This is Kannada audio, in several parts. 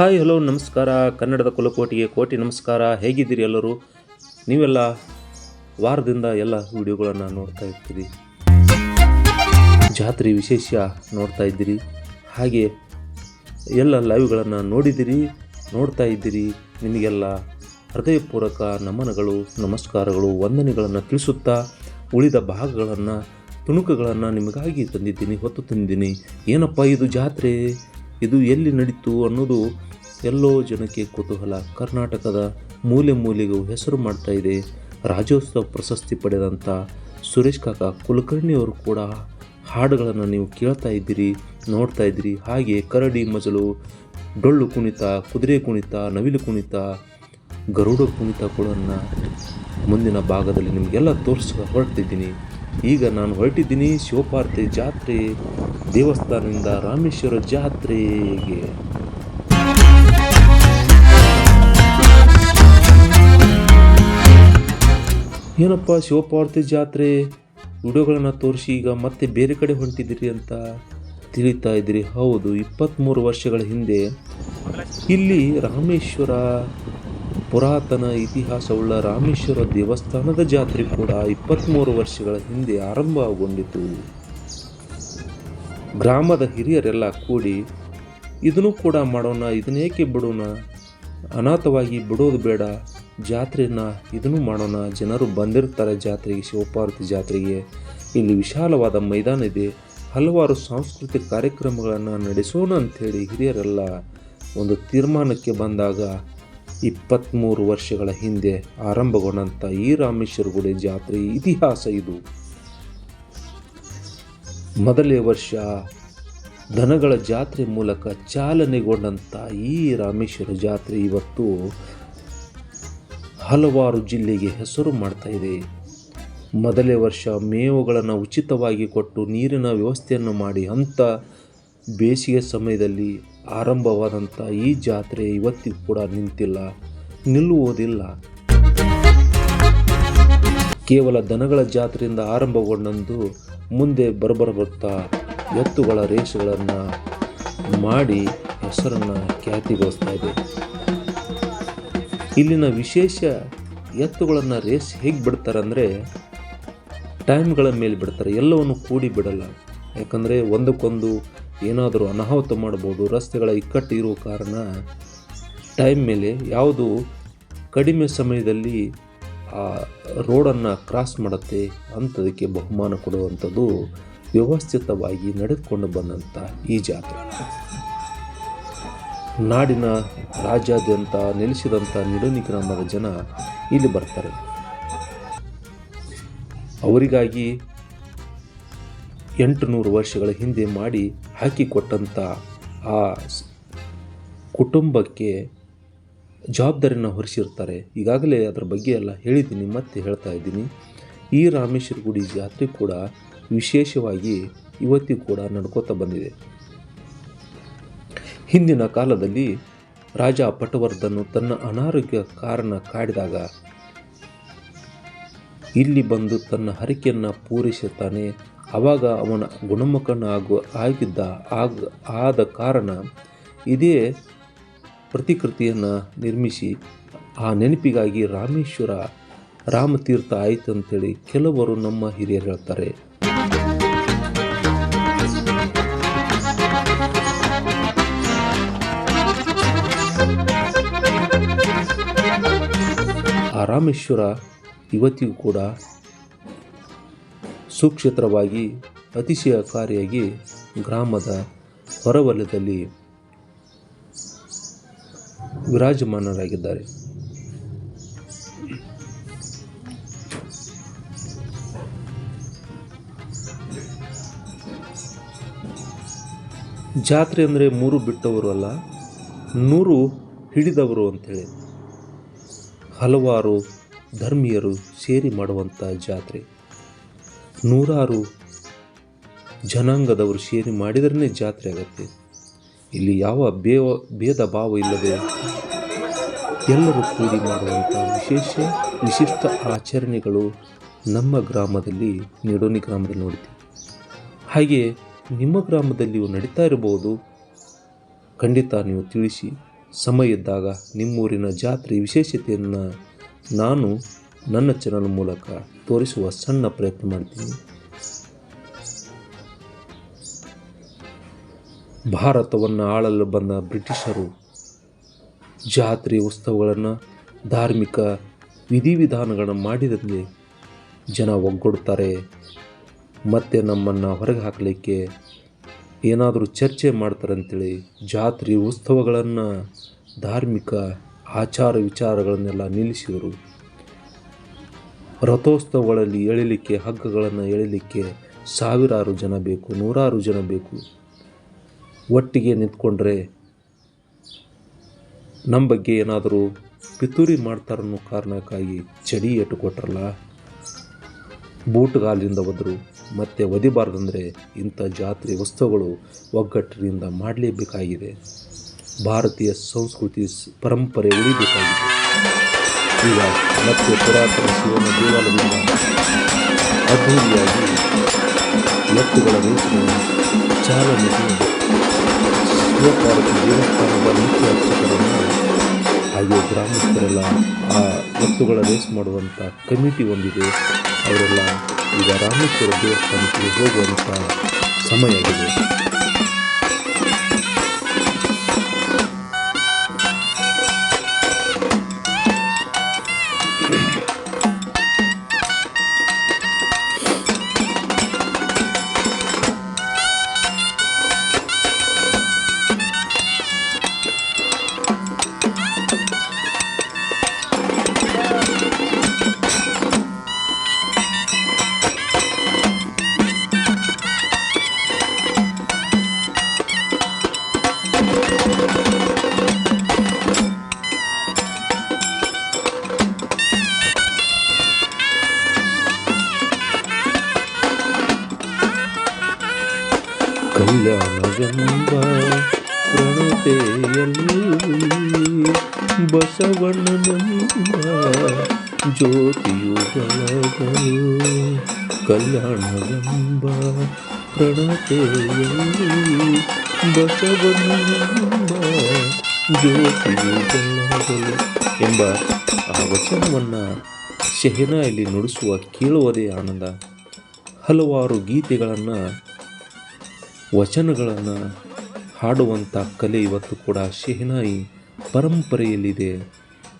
ಹಾಯ್, ಹಲೋ, ನಮಸ್ಕಾರ. ಕನ್ನಡದ ಕುಲಕೋಟಿಗೆ ಕೋಟಿ ನಮಸ್ಕಾರ. ಹೇಗಿದ್ದೀರಿ ಎಲ್ಲರೂ? ನೀವೆಲ್ಲ ವಾರದಿಂದ ಎಲ್ಲ ವಿಡಿಯೋಗಳನ್ನು ನೋಡ್ತಾ ಇರ್ತೀರಿ. ಜಾತ್ರೆ ವಿಶೇಷ ನೋಡ್ತಾ ಇದ್ದೀರಿ. ಹಾಗೆ ಎಲ್ಲ ಲೈವ್ಗಳನ್ನು ನೋಡಿದ್ದೀರಿ, ನೋಡ್ತಾ ಇದ್ದೀರಿ. ನಿಮಗೆಲ್ಲ ಹೃದಯಪೂರ್ವಕ ನಮನಗಳು, ನಮಸ್ಕಾರಗಳು, ವಂದನೆಗಳನ್ನು ತಿಳಿಸುತ್ತಾ ಉಳಿದ ಭಾಗಗಳನ್ನು, ತುಣುಕುಗಳನ್ನು ನಿಮಗಾಗಿ ತಂದಿದ್ದೀನಿ, ಹೊತ್ತು ತಂದಿದ್ದೀನಿ. ಏನಪ್ಪ ಇದು ಜಾತ್ರೆ? ಇದು ಎಲ್ಲಿ ನಡೀತು ಅನ್ನೋದು ಎಲ್ಲೋ ಜನಕ್ಕೆ ಕುತೂಹಲ. ಕರ್ನಾಟಕದ ಮೂಲೆ ಮೂಲೆಗೂ ಹೆಸರು ಮಾಡ್ತಾ ಇದೆ ರಾಜ್ಯೋತ್ಸವ ಪ್ರಶಸ್ತಿ ಪಡೆದಂಥ ಸುರೇಶ್ ಕಾಕ ಕುಲಕರ್ಣಿಯವರು ಕೂಡ ಹಾಡುಗಳನ್ನು ನೀವು ಕೇಳ್ತಾ ಇದ್ದೀರಿ, ನೋಡ್ತಾ ಇದ್ದೀರಿ. ಹಾಗೆ ಕರಡಿ ಮಜಲು, ಡೊಳ್ಳು ಕುಣಿತ, ಕುದುರೆ ಕುಣಿತ, ನವಿಲು ಕುಣಿತ, ಗರುಡ ಕುಣಿತ ಮುಂದಿನ ಭಾಗದಲ್ಲಿ ನಿಮಗೆಲ್ಲ ತೋರಿಸ್ತಾ ಹೊರಟಿದ್ದೀನಿ. ಈಗ ನಾನು ಹೊರಟಿದ್ದೀನಿ ಶಿವಪಾರ್ತಿ ಜಾತ್ರೆ ದೇವಸ್ಥಾನದಿಂದ ರಾಮೇಶ್ವರ ಜಾತ್ರೆಗೆ. ಏನಪ್ಪ ಶಿವಪಾರ್ವತಿ ಜಾತ್ರೆ? ವಿಡಿಯೋಗಳನ್ನು ತೋರಿಸಿ ಈಗ ಮತ್ತೆ ಬೇರೆ ಕಡೆ ಹೊಂಟಿದ್ದೀರಿ ಅಂತ ತಿಳಿತಾ ಇದ್ದೀರಿ. ಹೌದು, ಇಪ್ಪತ್ತ್ಮೂರು ವರ್ಷಗಳ ಹಿಂದೆ ಇಲ್ಲಿ ರಾಮೇಶ್ವರ ಪುರಾತನ ಇತಿಹಾಸವುಳ್ಳ ರಾಮೇಶ್ವರ ದೇವಸ್ಥಾನದ ಜಾತ್ರೆ ಕೂಡ ಇಪ್ಪತ್ತ್ಮೂರು ವರ್ಷಗಳ ಹಿಂದೆ ಆರಂಭಗೊಂಡಿತು. ಗ್ರಾಮದ ಹಿರಿಯರೆಲ್ಲ ಕೂಡಿ, ಇದನ್ನು ಕೂಡ ಮಾಡೋಣ, ಇದನ್ನೇಕೆ ಬಿಡೋಣ? ಅನಾಥವಾಗಿ ಬಿಡೋದು ಬೇಡ ಜಾತ್ರೆನ ಇದನ್ನು ಮಾಡೋಣ. ಜನರು ಬಂದಿರ್ತಾರೆ ಜಾತ್ರೆಗೆ, ಶಿವಪಾರ್ವತಿ ಜಾತ್ರೆಗೆ. ಇಲ್ಲಿ ವಿಶಾಲವಾದ ಮೈದಾನ ಇದೆ. ಹಲವಾರು ಸಾಂಸ್ಕೃತಿಕ ಕಾರ್ಯಕ್ರಮಗಳನ್ನು ನಡೆಸೋಣ ಅಂಥೇಳಿ ಹಿರಿಯರೆಲ್ಲ ಒಂದು ತೀರ್ಮಾನಕ್ಕೆ ಬಂದಾಗ ಇಪ್ಪತ್ತ್ಮೂರು ವರ್ಷಗಳ ಹಿಂದೆ ಆರಂಭಗೊಂಡಂಥ ಈ ರಾಮೇಶ್ವರ ಗುಡಿ ಜಾತ್ರೆ ಇತಿಹಾಸ ಇದು. ಮೊದಲೇ ವರ್ಷ ದನಗಳ ಜಾತ್ರೆ ಮೂಲಕ ಚಾಲನೆಗೊಂಡಂಥ ಈ ರಾಮೇಶ್ವರ ಜಾತ್ರೆ ಇವತ್ತು ಹಲವಾರು ಜಿಲ್ಲೆಗೆ ಹೆಸರು ಮಾಡ್ತಾ ಇದೆ. ಮೊದಲೇ ವರ್ಷ ಮೇವುಗಳನ್ನು ಉಚಿತವಾಗಿ ಕೊಟ್ಟು ನೀರಿನ ವ್ಯವಸ್ಥೆಯನ್ನು ಮಾಡಿ ಅಂಥ ಬೇಸಿಗೆ ಸಮಯದಲ್ಲಿ ಆರಂಭವಾದಂಥ ಈ ಜಾತ್ರೆ ಇವತ್ತಿಗೂ ಕೂಡ ನಿಂತಿಲ್ಲ, ನಿಲ್ಲುವುದಿಲ್ಲ. ಕೇವಲ ದನಗಳ ಜಾತ್ರೆಯಿಂದ ಆರಂಭಗೊಂಡಂದು ಮುಂದೆ ಬರಬರ ಬರ್ತಾ ಎತ್ತುಗಳ ರೇಸ್ಗಳನ್ನು ಮಾಡಿ ಹೆಸರನ್ನು ಖ್ಯಾತಿಗೊಳಿಸ್ತಾ ಇದೆ. ಇಲ್ಲಿನ ವಿಶೇಷ ಎತ್ತುಗಳನ್ನು ರೇಸ್ ಹೇಗೆ ಬಿಡ್ತಾರೆ ಅಂದರೆ ಟೈಮ್ಗಳ ಮೇಲೆ ಬಿಡ್ತಾರೆ. ಎಲ್ಲವನ್ನು ಕೂಡಿ ಬಿಡಲ್ಲ. ಯಾಕಂದರೆ ಒಂದಕ್ಕೊಂದು ಏನಾದರೂ ಅನಾಹುತ ಮಾಡ್ಬೋದು ರಸ್ತೆಗಳ ಇಕ್ಕಟ್ಟು ಇರುವ ಕಾರಣ ಟೈಮ್ ಮೇಲೆ ಯಾವುದು ಕಡಿಮೆ ಸಮಯದಲ್ಲಿ ಆ ರೋಡನ್ನು ಕ್ರಾಸ್ ಮಾಡುತ್ತೆ ಅಂಥದಕ್ಕೆ ಬಹುಮಾನ ಕೊಡುವಂಥದ್ದು ವ್ಯವಸ್ಥಿತವಾಗಿ ನಡೆದುಕೊಂಡು ಬಂದಂಥ ಈ ಜಾತ್ರೆ. ನಾಡಿನ ರಾಜ್ಯಾದ್ಯಂತ ನೆಲೆಸಿದಂಥ ನಿಡೋನಿ ಗ್ರಾಮದ ಜನ ಇಲ್ಲಿ ಬರ್ತಾರೆ. ಅವರಿಗಾಗಿ ಎಂಟು ನೂರು ವರ್ಷಗಳ ಹಿಂದೆ ಮಾಡಿ ಹಾಕಿಕೊಟ್ಟಂಥ ಆ ಕುಟುಂಬಕ್ಕೆ ಜವಾಬ್ದಾರಿನ ಹೊರಿಸಿರ್ತಾರೆ. ಈಗಾಗಲೇ ಅದರ ಬಗ್ಗೆ ಎಲ್ಲ ಹೇಳಿದ್ದೀನಿ, ಮತ್ತೆ ಹೇಳ್ತಾ ಇದ್ದೀನಿ. ಈ ರಾಮೇಶ್ವರ ಗುಡಿ ಜಾತ್ರೆ ಕೂಡ ವಿಶೇಷವಾಗಿ ಇವತ್ತಿಗೂ ಕೂಡ ನಡ್ಕೋತಾ ಬಂದಿದೆ. ಹಿಂದಿನ ಕಾಲದಲ್ಲಿ ರಾಜ ಪಟವರ್ಧನು ತನ್ನ ಅನಾರೋಗ್ಯ ಕಾರಣ ಕಾಡಿದಾಗ ಇಲ್ಲಿ ಬಂದು ತನ್ನ ಹರಕೆಯನ್ನು ಪೂರೈಸುತ್ತಾನೆ. ಆವಾಗ ಅವನ ಗುಣಮುಖನಾಗು ಆಗಿದ್ದ ಆಗ, ಆದ ಕಾರಣ ಇದೇ ಪ್ರತಿಕೃತಿಯನ್ನು ನಿರ್ಮಿಸಿ ಆ ನೆನಪಿಗಾಗಿ ರಾಮೇಶ್ವರ ರಾಮತೀರ್ಥ ಆಯಿತು ಅಂತೇಳಿ ಕೆಲವರು ನಮ್ಮ ಹಿರಿಯರು ಹೇಳ್ತಾರೆ. ಆ ರಾಮೇಶ್ವರ ಇವತ್ತಿಗೂ ಕೂಡ ಸುಕ್ಷೇತ್ರವಾಗಿ, ಅತಿಶಯಕಾರಿಯಾಗಿ ಗ್ರಾಮದ ಹೊರವಲಯದಲ್ಲಿ ವಿರಾಜಮಾನರಾಗಿದ್ದಾರೆ. ಜಾತ್ರೆ ಅಂದರೆ ಮೂರು ಬಿಟ್ಟವರು ಅಲ್ಲ, ನೂರು ಹಿಡಿದವರು ಅಂಥೇಳಿ ಹಲವಾರು ಧರ್ಮೀಯರು ಸೇರಿ ಮಾಡುವಂಥ ಜಾತ್ರೆ. ನೂರಾರು ಜನಾಂಗದವರು ಸೇರಿ ಮಾಡಿದ್ರೇ ಜಾತ್ರೆ ಆಗತ್ತೆ. ಇಲ್ಲಿ ಯಾವ ಬೇವ, ಭೇದ ಭಾವ ಇಲ್ಲದೆ ಎಲ್ಲರೂ ಕೂಡಿ ಮಾಡುವಂಥ ವಿಶೇಷ, ವಿಶಿಷ್ಟ ಆಚರಣೆಗಳು ನಮ್ಮ ಗ್ರಾಮದಲ್ಲಿ, ನಿಡೋನಿ ಗ್ರಾಮದಲ್ಲಿ ನೋಡ್ತೀವಿ ಹಾಗೆ ನಿಮ್ಮ ಗ್ರಾಮದಲ್ಲಿಯೂ ನಡೀತಾ ಇರಬಹುದು ಖಂಡಿತ ನೀವು ತಿಳಿಸಿ. ಸಮಯ ಇದ್ದಾಗ ನಿಮ್ಮೂರಿನ ಜಾತ್ರೆ ವಿಶೇಷತೆಯನ್ನು ನಾನು ನನ್ನ ಚಾನಲ್ ಮೂಲಕ ತೋರಿಸುವ ಸಣ್ಣ ಪ್ರಯತ್ನ ಮಾಡ್ತೀನಿ. ಭಾರತವನ್ನು ಆಳಲು ಬಂದ ಬ್ರಿಟಿಷರು ಜಾತ್ರೆ ಉತ್ಸವಗಳನ್ನು ಧಾರ್ಮಿಕ ವಿಧಿವಿಧಾನಗಳನ್ನು ಮಾಡಿದಂತೆ ಜನ ಒಗ್ಗೂಡ್ತಾರೆ. ಮತ್ತೆ ನಮ್ಮನ್ನು ಹೊರಗೆ ಹಾಕಲಿಕ್ಕೆ ಏನಾದರೂ ಚರ್ಚೆ ಮಾಡ್ತಾರೆ ಅಂತೇಳಿ ಜಾತ್ರೆ ಉತ್ಸವಗಳನ್ನು ಧಾರ್ಮಿಕ ಆಚಾರ ವಿಚಾರಗಳನ್ನೆಲ್ಲ ನಿಲ್ಲಿಸಿದರು. ರಥೋತ್ಸವಗಳಲ್ಲಿ ಎಳಿಲಿಕ್ಕೆ, ಹಗ್ಗಗಳನ್ನು ಎಳಿಲಿಕ್ಕೆ ಸಾವಿರಾರು ಜನ ಬೇಕು, ನೂರಾರು ಜನ ಬೇಕು. ಒಟ್ಟಿಗೆ ನಿಂತ್ಕೊಂಡ್ರೆ ನಮ್ಮ ಬಗ್ಗೆ ಏನಾದರೂ ಪಿತೂರಿ ಮಾಡ್ತಾರನ್ನೋ ಕಾರಣಕ್ಕಾಗಿ ಚಡಿ ಎಟ್ಟು ಕೊಟ್ರಲ್ಲ? ಬೂಟ್ಗಾಲಿಂದ ಒದ್ರು ಮತ್ತೆ ಒದಿಬಾರ್ದಂದರೆ ಇಂಥ ಜಾತ್ರೆ ವಸ್ತುಗಳು ಒಗ್ಗಟ್ಟಿನಿಂದ ಮಾಡಲೇಬೇಕಾಗಿದೆ. ಭಾರತೀಯ ಸಂಸ್ಕೃತಿ ಪರಂಪರೆ ಉಳಿಬೇಕಾಗಿದೆ. ಈಗ ಮತ್ತೆ ಪುರಾತನ ಶಿವನ ದೇವಾಲಯದಿಂದ ಅದ್ಧೂರಿಯಾಗಿ ಎತ್ತುಗಳ ರೇಸಿನ ಚಾಲನೆ ಶಿವಪಾರ್ವತಿ ದೇವಸ್ಥಾನದ ಮುಖ್ಯ ಅರ್ಚಕರನ್ನು ಹಾಗೆ ಗ್ರಾಮಸ್ಥರೆಲ್ಲ ಆ ಎತ್ತುಗಳ ರೇಸ್ ಮಾಡುವಂಥ ಕಮಿಟಿ ಒಂದಿದೆ ಅವರೆಲ್ಲ ಈಗ ರಾಮೇಶ್ವರ ದೇವಸ್ಥಾನಕ್ಕೆ ಹೋಗುವಂಥ ಸಮಯ ಆಗಿದೆ. ಕಲ್ಯಾಣವೆಂಬ ಪ್ರಣತೆಯಲ್ಲಿ ಬಸವಣ್ಣನೆಂಬ ಜ್ಯೋತಿಯು ಬೆಳಗಲು ಕಲ್ಯಾಣವೆಂಬ ಪ್ರಣತೆಯಲ್ಲಿ ಬಸವಣ್ಣನೆಂಬ ಜ್ಯೋತಿಯುಗಳು ಎಂಬ ಆ ವಚನವನ್ನು ಶೆಹನಾಯಲ್ಲಿ ನುಡಿಸುವ ಕೇಳುವುದೇ ಆನಂದ. ಹಲವಾರು ಗೀತೆಗಳನ್ನು ವಚನಗಳನ್ನು ಹಾಡುವಂಥ ಕಲೆ ಇವತ್ತು ಕೂಡ ಶೆಹನಾಯಿ ಪರಂಪರೆಯಲ್ಲಿದೆ.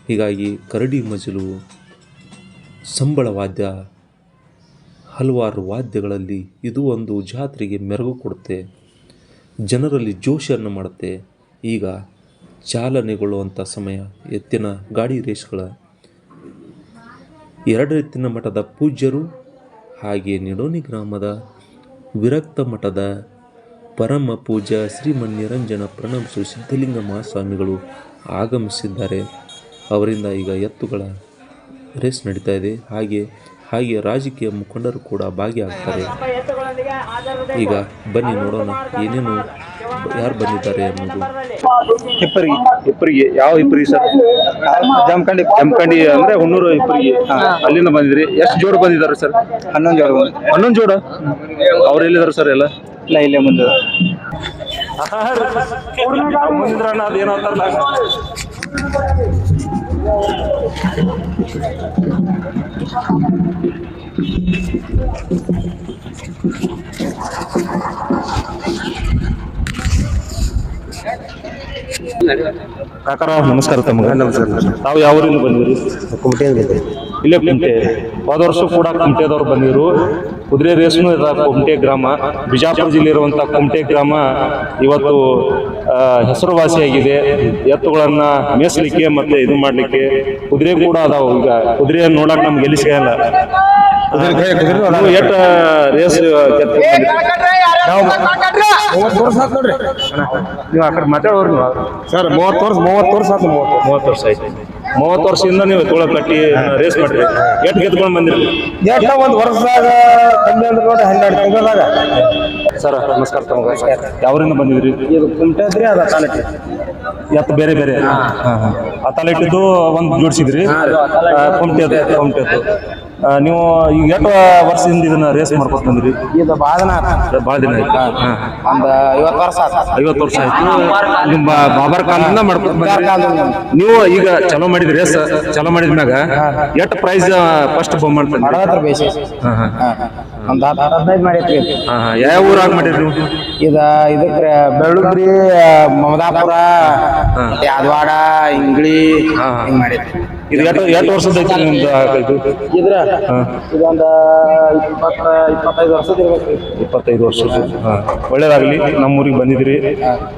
ಹೀಗಾಗಿ ಕರಡಿ ಮಜಲು ಸಂಬಳ ವಾದ್ಯ, ಹಲವಾರು ವಾದ್ಯಗಳಲ್ಲಿ ಇದು ಒಂದು ಜಾತ್ರೆಗೆ ಮೆರಗು ಕೊಡುತ್ತೆ. ಜನರಲ್ಲಿ ಜೋಶನ್ನು ಮಾಡುತ್ತೆ. ಈಗ ಚಾಲನೆಗೊಳ್ಳುವಂಥ ಸಮಯ, ಎತ್ತಿನ ಗಾಡಿ ರೇಸ್ಗಳ ಎರಡು ಎತ್ತಿನ ಮಠದ ಪೂಜ್ಯರು ಹಾಗೆ ನಿಡೋನಿ ಗ್ರಾಮದ ವಿರಕ್ತ ಮಠದ ಪರಮ ಪೂಜಾ ಶ್ರೀಮನ್ನಿರಂಜನ ಶ್ರೀ ಸಿದ್ಧಲಿಂಗ ಮಹಾಸ್ವಾಮಿಗಳು ಆಗಮಿಸಿದ್ದಾರೆ. ಅವರಿಂದ ಈಗ ಎತ್ತುಗಳ ರೇಸ್ ನಡೀತಾ ಇದೆ. ಹಾಗೆ ಹಾಗೆ ರಾಜಕೀಯ ಮುಖಂಡರು ಕೂಡ ಭಾಗಿಯಾಗ್ತಾರೆ. ಈಗ ಬನ್ನಿ ನೋಡೋಣ ಏನೇನು ಯಾರು ಬಂದಿದ್ದಾರೆ ಅನ್ನೋದು ಇಬ್ಬರಿಗೆ ಇಬ್ಬರಿಗೆ ಯಾವ ಇಬ್ಬರಿಗೆ ಸರ್? ಜಮಖಂಡಿ ಜಮಖಂಡಿ ಅಂದ್ರೆ ಹುಣ್ಣೂರು ಇಬ್ಬರಿಗೆ ಅಲ್ಲಿಂದ ಬಂದಿದ್ರಿ. ಎಷ್ಟು ಜೋಡ್ ಬಂದಿದ್ದಾರೆ ಸರ್? ಹನ್ನೊಂದು ಜೋಡ ಹನ್ನೊಂದು ಜೋಡ ಅವ್ರು ಎಲ್ಲಿದ್ದಾರೆ ಸರ್ ಎಲ್ಲ? ಇಲ್ಲ ಇಲ್ಲೇ ಮುಂದೆ? ಕಾಕಾರ ನಮಸ್ಕಾರ ತಮಗೆ. ತಾವು ಯಾವ ಊರಿಂದ ಬಂದಿರಿ? ಇಲ್ಲೇ ಕುಂಟೆ. ಹೋದ ವರ್ಷ ಕೂಡ ಕುಮಟೆದವ್ರು ಬಂದಿರು ಕುದುರೆ ರೇಸ್ನು ಇದೆ ಕುಮಟೆ ಗ್ರಾಮ ಬಿಜಾಪುರ ಜಿಲ್ಲೆ ಇರುವಂಥ ಕುಮಟೆ ಗ್ರಾಮ ಇವತ್ತು ಹೆಸರುವಾಸಿಯಾಗಿದೆ. ಎತ್ತುಗಳನ್ನ ಮೇಯಿಸ್ಲಿಕ್ಕೆ ಮತ್ತೆ ಇದು ಮಾಡ್ಲಿಕ್ಕೆ ಕುದುರೆ ಕೂಡ ಅದಾವ. ಈಗ ಕುದುರೆ ನೋಡಕ್ ನಮ್ಗೆ ಎಲ್ಲಿ ಸಿಗಲ್ಲ ನೀವು ಎಷ್ಟ ರೇಸ್ ನೀವು ಆ ಕಡೆ ಮಾತಾಡೋರು ನೀವು? ಸರ್ ಮೂವತ್ತು ವರ್ಷ ಮೂವತ್ತು ವರ್ಷ ಆಯ್ತು ಮೂವತ್ತು ಮೂವತ್ತು ವರ್ಷ ಆಯ್ತು. ಮೂವತ್ತು ವರ್ಷದಿಂದ ನೀವು ತೋಳ ಕಟ್ಟಿ ರೇಸ್ ಮಾಡ್ರಿ ಎಷ್ಟು ಗೆದ್ಕೊಂಡು ಬಂದಿರಿ? ಎಷ್ಟು ಒಂದು ವರ್ಷದಾಗ ಕಮ್ಮಿ ಅಂದ್ರೆ ಹನ್ನೆರಡು ತಿಂಗಳದಾಗ. ಸರ್ ನಮಸ್ಕಾರ ತಮಗೆ ಯಾವ್ರಿಂದ ಬಂದಿದ್ರಿ? ಇದು ಅದು ತಾಲೂಕು ಎತ್ತು ಬೇರೆ ಬೇರೆ. ಆ ತಲೆ ಇಟ್ಟಿದ್ದು ಒಂದು ಜೋಡಿಸಿದ್ರಿ. ಕುಂಟೆ ಕುಮಟೆದು ಆ, ನೀವು ಈಗ ಎಷ್ಟು ವರ್ಷದಿಂದ ಇದನ್ನ ರೇಸ್ ಮಾಡ್ಕೊತ ಬಂದ್ರಿ? ಇದು ಭಾಳ ದಿನ ಭಾಳ ದಿನ ಆಯ್ತು. ಒಂದು ಐವತ್ತು ವರ್ಷ ಆತ. ಐವತ್ತು ವರ್ಷ ಆಯ್ತು. ನಿಮ್ಮ ಬಾಬರ್ ಕಾಲದಿಂದ ಮಾಡ್ಕೊಂಡು ಬಂದ್ರಿ. ನೀವು ಈಗ ಚಲೋ ಮಾಡಿದ್ರಿ ರೇಸ್ ಚಲೋ ಮಾಡಿದ್ಮ್ಯಾಗ ಎಷ್ಟು ಪ್ರೈಸ್ ಫಸ್ಟ್ ಬಹುಮಾನ ತಂದ್ರಿ? ಒಂದು ಹತ್ತು ಹದಿನೈದು ಮಾಡೈತ್ರಿ ಹಾ ಹಾ. ಯಾವ ಊರಾಗ ಮಾಡಿರಿ ನೀವು? ಇದ ಇದಕ್ಕೆ ಬೆಳ್ಳುಗ್ರಿ ಮಮದಾಪುರ ಯಾದವಾಡ ಇಂಗ್ಳಿ. ಹಿಂಗ್ ಮಾಡೈತ್ರಿ ಇದು ಎಷ್ಟು ಎಷ್ಟು ವರ್ಷದ ಐತಿ ನಿಮ್ದು ಇದು ಇದ್ರ ಇದೊಂದು ಇಪ್ಪತ್ತ ಇಪ್ಪತ್ತೈದು ವರ್ಷದ ಇಪ್ಪತ್ತೈದು ವರ್ಷದ. ಒಳ್ಳೇದಾಗ್ಲಿ ನಮ್ಮೂರಿಗೆ ಬಂದಿದ್ರಿ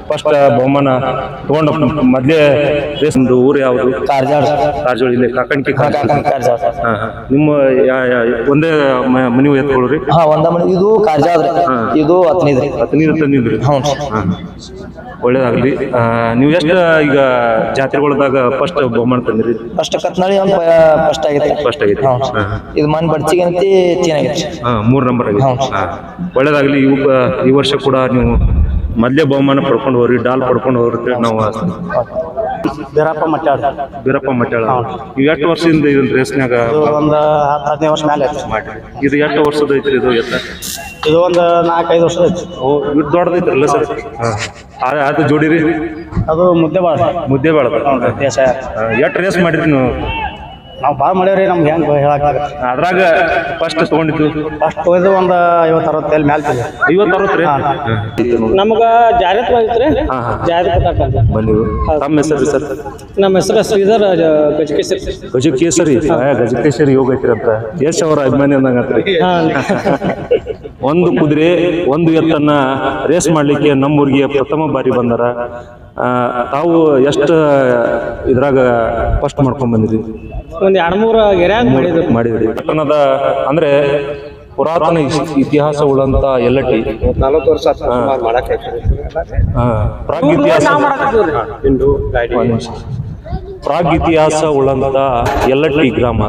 ಫಸ್ಟ್ ಬಹುಮಾನ ತಗೊಂಡ ಮೊದ್ಲೇ ರೇಸ್ ಒಂದು ಊರು ಯಾವುದು? ಕಾರ್ಜಾಳ. ಕಾರಜೋಳ ಇಲ್ಲಿ ಕಾಕಣಿಕೆ. ನಿಮ್ಮ ಒಂದೇ ಮನೆ ಎತ್ಕೊಳ್ಳ್ರಿ ಹಾ ಒಂದ ಮನೆ ಇದು ಕಾರ್ಜಾಳ ಇದು ಹತ್ತನೈದ್ರಿ ಹತ್ತನೀರು ತಂದಿದ್ರಿ ಹ್ಞೂ ಹಾ. ಒಳ್ಳೇದಾಗ್ಲಿ. ನೀವು ಎಷ್ಟು ಈಗ ಜಾತ್ರೆಗಳದಾಗ ಫಸ್ಟ್ ಬಹುಮಾನ ತಂದಿರಿ? ಫಸ್ಟ್ ಕತ್ನಾಳಿ ಒಂದು ಫಸ್ಟ್ ಆಗೈತಿ. ಫಸ್ಟ್ ಆಗೈತಿ. ಹ್ಞೂ ಇದು ಮನ್ ಬಡ್ಚಿಗೆ ಅಂತ ಚೆನ್ನಾಗೈತಿ ಹಾ ಮೂರ್ ನಂಬರ್ ಆಗಿದೆ ಹ್ಞೂ. ಒಳ್ಳೇದಾಗ್ಲಿ ಇವು ಈ ವರ್ಷ ಕೂಡ ನೀವು ಮೊದ್ಲೇ ಬಹುಮಾನ ಪಡ್ಕೊಂಡು ಹೋಗ್ರಿ ಡಾಲ್ ಪಡ್ಕೊಂಡು ಹೋಗ್ರಿ ನಾವು ಬೀರಪ್ಪ ಮಟ್ಟಾಳ ಬೀರಪ್ಪ ಮಟ್ಟಾಳ ಈ ಎಷ್ಟು ವರ್ಷದಿಂದ ಇದನ್ನ ರೇಸ್ನ್ಯಾಗ? ಒಂದು ಹತ್ತು ಹದಿನೈದು ವರ್ಷ ಮೇಲೆ ಐತಿ. ಇದು ಎಷ್ಟು ವರ್ಷದ ಐತ್ರಿ ಇದು ಎತ್ತ? ಇದು ಒಂದು ನಾಲ್ಕೈದು ವರ್ಷ ಐತಿ. ಓ ಇದು ದೊಡ್ಡದೈತ್ರಲ್ಲ ಸರ್? ಹಾಂ. ಅದು ಜೋಡಿರಿ. ಅದು ಮುದ್ದೆ ಬಾಳ ಮುದ್ದೆ ಬಾಳ ಎಷ್ಟು ರೇಸ್ ಮಾಡಿರಿ ನೀವು? ನಾವು ಭಾಳ ಮಾಡೇವ್ರಿ ನಮ್ಗೆ ಹೆಂಗೆ ಹೇಳಕ್ಕೆ ಅದ್ರಾಗ ಫಸ್ಟ್ ತಗೊಂಡಿದ್ದು? ಫಸ್ಟ್ ಹೋಯ್ದು ಒಂದು ಐವತ್ತು ಅರವತ್ತು ಅಲ್ಲಿ ಮೇಲೆ ತಿಂದೆ ಐವತ್ತು ಅರವತ್ತು ರೀ ನಮ್ಗೆ ಜಾಹೀರಾತು ಬಂದಿತ್ರಿ? ಹಾಂ ಹಾಂ. ಜಾಹೀರಾತು ಕೊಟ್ಟಾರ ಬಂದಿವು ತಮ್ಮ ಹೆಸರು ಸರ್? ನಮ್ಮ ಹೆಸರು ಶ್ರೀಧರ್ ಗಜಕೇಶ್ವರಿ. ಗಜಕೇಶ್ವರಿ? ಆ, ಗಜಕೇಸರಿ ಯೋಗ ಐತ್ರಿ ಅಂತ ಯಶ್ ಅವರ ಅಭಿಮಾನಿ ಅಂದಂಗ ಒಂದು ಕುದುರೆ ಒಂದು ಎತ್ತನ್ನ ರೇಸ್ ಮಾಡ್ಲಿಕ್ಕೆ ನಮ್ಮೂರಿಗೆ ಪ್ರಥಮ ಬಾರಿ ಬಂದಾರ. ಆ, ತಾವು ಎಷ್ಟು ಇದ್ರಾಗ ಫಸ್ಟ್ ಮಾಡ್ಕೊಂಡ್ ಬಂದಿರಿ ಒಂದ್ ಎರಡ್ ಮೂರು ಗೆರ್ಯಾಗ ಮಾಡಿದ್ರು. ಮಾಡಿದ್ರಿ. ಪಟ್ಟಣದ ಅಂದ್ರೆ ಪುರಾತನ ಇತಿಹಾಸ ಉಳ್ಳಂತ ಎಲ್ಲಟಿ. ನಲವತ್ತು ವರ್ಷ ಪ್ರಾಗ್ ಇತಿಹಾಸ. ಪ್ರಾಗ್ ಇತಿಹಾಸ ಉಳ್ಳಂತ ಎಲ್ಲಟ್ಟಿ ಗ್ರಾಮ.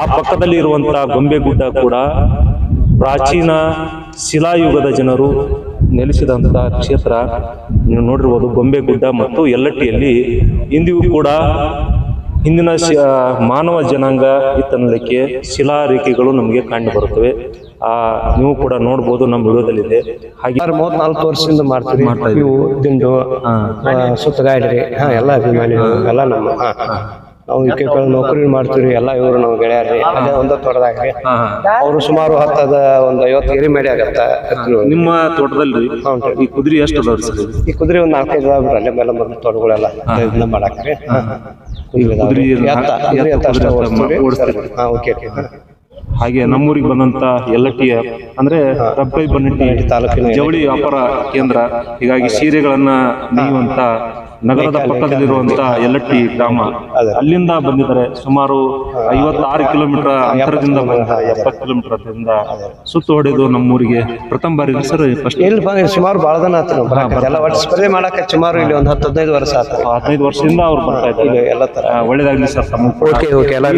ಆ ಪಕ್ಕದಲ್ಲಿ ಇರುವಂತ ಗೊಂಬೆಗುಡ್ಡ ಕೂಡ ಪ್ರಾಚೀನ ಶಿಲಾಯುಗದ ಜನರು ನೆಲೆಸಿದಂತ ಕ್ಷೇತ್ರ ನೀವು ನೋಡಿರ್ಬೋದು ಗೊಂಬೆಗುಡ್ಡ ಮತ್ತು ಎಲ್ಲಟ್ಟಿಯಲ್ಲಿ ಇಂದಿಗೂ ಕೂಡ ಹಿಂದಿನ ಮಾನವ ಜನಾಂಗ ಇತ್ತನ್ನಲಿಕ್ಕೆ ಶಿಲಾರೇಖೆಗಳು ನಮಗೆ ಕಂಡು ಬರುತ್ತವೆ. ಆ ನೀವು ಕೂಡ ನೋಡ್ಬೋದು ನಮ್ಮ ವಿಡಿಯೋದಲ್ಲಿದೆ. ಹಾಗೆ ಮೂವತ್ನಾಲ್ಕು ವರ್ಷದಿಂದ ಮಾಡ್ತೀವಿ. ಮಾಡ್ತಾ ಇದ್ದೀವಿ. ಆ, ಸುತ್ತಗಾಡ್ರಿ ಹಾ ಎಲ್ಲ ಅಭಿಮಾನಿಗಳು ಎಲ್ಲ ನಮ್ಮ ನಾವು ಇದಕ್ಕೆ ನೌಕರಿ ಮಾಡ್ತೀವಿ ಎಲ್ಲ ಇವರು ನಾವು ಗೆಳೆಯರಿ ಅದೇ ಒಂದ ತೋಟದಾಗ ಹಾ, ಹಾ. ಅವರು ಸುಮಾರು ಹತ್ತದ ಒಂದ್ ಐವತ್ತು ಎರಿ ಮೇಡಿ ಆಗತ್ತ. ನಿಮ್ಮ ತೋಟದಲ್ಲಿ ಈ ಕುದುರೆ ಎಷ್ಟು ಅದಾವ್ರಿ ಸರ್? ಈ ಕುದುರೆ ಒಂದ್ ನಾಲ್ಕೈದು ಅದಾವ್ರಿ ಅಲ್ಲೇ ಮೇಲೆ ಬಂದ ತೋಟಗಳೆಲ್ಲ ಇದನ್ನ ಮಾಡಾಕ್ರಿ ಹಾ. ಕುದುರೆ ಅದಾವ್ರಿ. ಕುದುರೆ ಎತ್ತ ಕುದುರೆ ಎತ್ತ ಅಷ್ಟೇ ಓಡಿಸ್ತೀವಿ. ಹಾ ಓಕೆ ಓಕೆ ಹಾಗೆ ನಮ್ಮೂರಿಗೆ ಬಂದಂತ ಎಲ್ಲಟ್ಟಿಯ ಅಂದ್ರೆ ರಬ್ಬೈ ಬನ್ನಟ್ಟಿ ತಾಲೂಕಿನ ಜವಳಿ ವ್ಯಾಪಾರ ಕೇಂದ್ರ ಹೀಗಾಗಿ ಸೀರೆಗಳನ್ನ ನೇಯುವಂತ ನಗರದ ಪಕ್ಕದಲ್ಲಿರುವಂತಹ ಎಲ್ಲಟ್ಟಿ ಗ್ರಾಮ. ಅಲ್ಲಿಂದ ಬಂದಿದ್ದಾರೆ ಸುಮಾರು ಐವತ್ತಾರು ಕಿಲೋಮೀಟರ್ ಅಂತರದಿಂದ ಬಂದ ಎಪ್ಪತ್ತು ಕಿಲೋಮೀಟರ್ ಅದರಿಂದ ಸುತ್ತು ಹೊಡೆದು ನಮ್ಮೂರಿಗೆ ಪ್ರಥಮ ಬಾರಿ ಸರ್ ಫಸ್ಟ್. ಇಲ್ಲಿ ಬಂದ್ರಿ ಸುಮಾರು ಬಹಳ ದಿನ ಆತು ಸ್ಪರ್ಧೆ ಮಾಡಾಕ ಸುಮಾರು ಇಲ್ಲಿ ಒಂದು ಹತ್ತು ಹದಿನೈದು ವರ್ಷ ಹದಿನೈದು ವರ್ಷದಿಂದ ಅವ್ರು ಬರ್ತಾ ಇದ್ದಾರೆ. ಎಲ್ಲ ತರ. ಒಳ್ಳೇದಾಗ್ಲಿ ಸರ್ ತಮ್ಮ ಓಕೆ ಓಕೆ ಎಲ್ಲ